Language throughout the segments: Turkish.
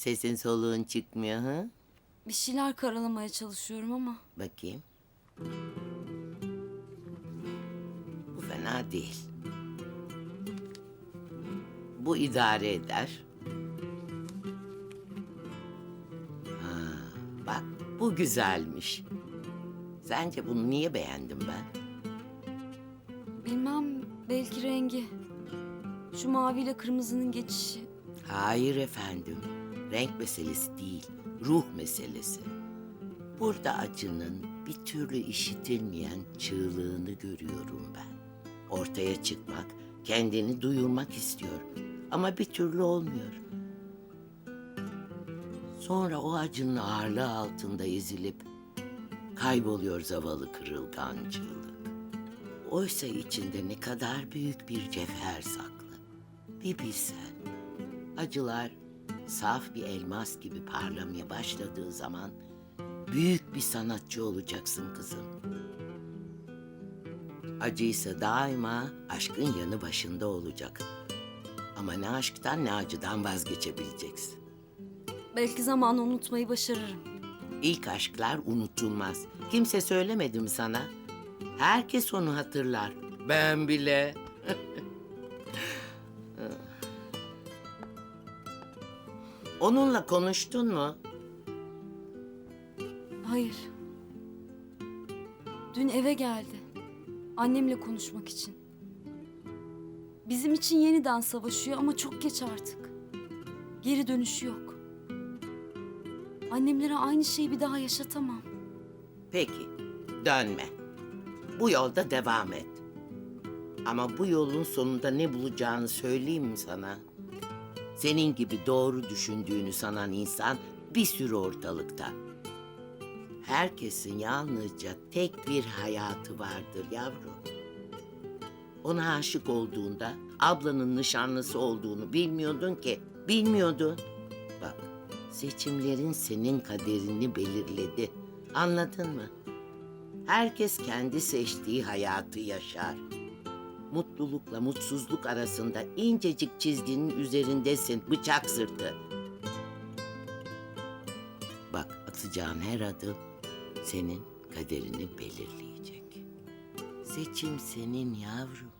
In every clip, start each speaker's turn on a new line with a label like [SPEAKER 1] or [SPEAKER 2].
[SPEAKER 1] Sesin soluğun çıkmıyor ha?
[SPEAKER 2] Bir şeyler karalamaya çalışıyorum ama
[SPEAKER 1] Bakayım. Bu fena değil. Bu idare eder. Ha, bak bu güzelmiş. Sence bunu niye beğendim ben?
[SPEAKER 2] bilmem belki rengi. Şu maviyle kırmızının geçişi.
[SPEAKER 1] Hayır efendim. Renk meselesi değil, ruh meselesi. Burada acının bir türlü işitilmeyen çığlığını görüyorum ben. Ortaya çıkmak, kendini duyurmak istiyor. Ama bir türlü olmuyor. Sonra o acının ağırlığı altında ezilip kayboluyor zavallı kırılgancılık. Oysa içinde ne kadar büyük bir cevher saklı. Bir bilsen. Acılar saf bir elmas gibi parlamaya başladığı zaman büyük bir sanatçı olacaksın kızım. Acıysa daima aşkın yanı başında olacak. Ama ne aşktan ne acıdan vazgeçebileceksin.
[SPEAKER 2] Belki zamanı unutmayı başarırım.
[SPEAKER 1] İlk aşklar unutulmaz. Kimse söylemedi mi sana? Herkes onu hatırlar. Ben bile. Onunla konuştun mu?
[SPEAKER 2] Hayır. Dün eve geldi. Annemle konuşmak için. Bizim için yeniden savaşıyor ama çok geç artık. Geri dönüşü yok. Annemlere aynı şeyi bir daha yaşatamam.
[SPEAKER 1] Peki, dönme. Bu yolda devam et. Ama bu yolun sonunda ne bulacağını söyleyeyim mi sana? Senin gibi doğru düşündüğünü sanan insan bir sürü ortalıkta. Herkesin yalnızca tek bir hayatı vardır yavrum. Ona aşık olduğunda ablanın nişanlısı olduğunu bilmiyordun ki. Bilmiyordun. Bak, seçimlerin senin kaderini belirledi. Anladın mı? Herkes kendi seçtiği hayatı yaşar. Mutlulukla mutsuzluk arasında incecik çizginin üzerindesin, bıçak sırtı. Bak, atacağın her adım senin kaderini belirleyecek. Seçim senin yavrum.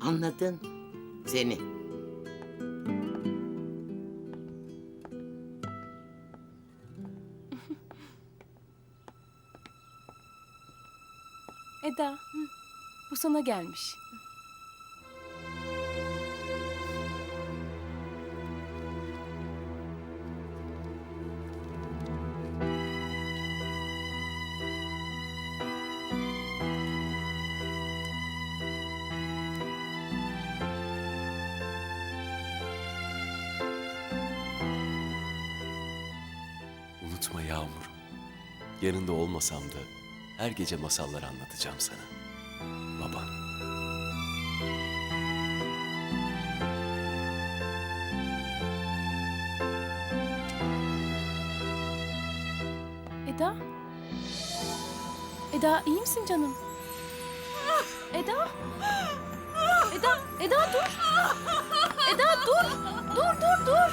[SPEAKER 1] Anladın? Senin.
[SPEAKER 3] Eda, bu sana gelmiş.
[SPEAKER 4] Unutma yağmurum. Yanında olmasam da her gece masallar anlatacağım sana baban.
[SPEAKER 3] Eda? Eda iyi misin canım? Eda? Eda, Eda dur. Eda dur. Dur, dur, dur.